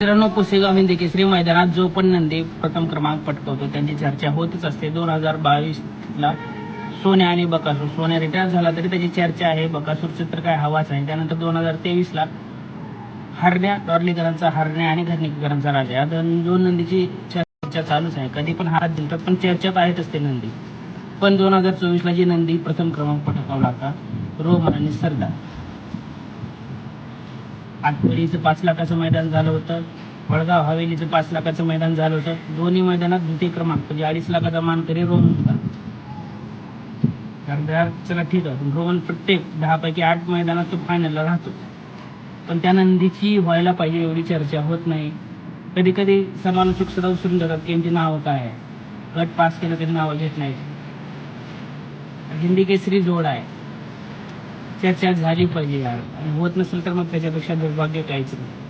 मित्रांनो पुसेगाव हिंदी केसरी मैदानात जो पण नंदी प्रथम क्रमांक पटकवतो त्यांची चर्चा होतच असते. दोन हजार बावीस ला सोन्या आणि बकासूर. सोन्या रिटायर झाला तरी त्याची चर्चा आहे. बकासूर चित्र काय हवाच आहे? त्यानंतर दोन हजार तेवीस ला हरण्या डॉर्लीकरांचा हरण्या आणि घरणीकरांचा राजा. या दोन दोन नंदीची चर्चा चालूच आहे. कधी पण हात दिलतात पण चर्चेत आहेतच ते नंदी. पण दोन हजार चोवीसला जी नंदी प्रथम क्रमांक पटकावला होता रोमन आणि सरदार. आठवडीचं पाच लाखाचं मैदान झालं होतं. वडगाव हवेलीचं पाच लाखाचं मैदान झालं होतं. दोन्ही मैदानात द्वितीय क्रमांक म्हणजे अडीच लाखाचा मानकरी रोहन होता. कारण चला ठीक आहे. रोहन प्रत्येक दहा पैकी आठ मैदानात तो फायनलला राहतो. पण त्या नंदीची व्हायला पाहिजे एवढी चर्चा होत नाही. कधी कधी समालोचक सुद्धा उचलून जातात की यांची नावं काय आहे गट पास केलं तरी नावं घेत नाही हिंदी केसरी जोड आहे. चर्चा झाली पाहिजे यार. होत नसेल तर मग त्याच्यापेक्षा दुर्भाग्य काहीच नाही.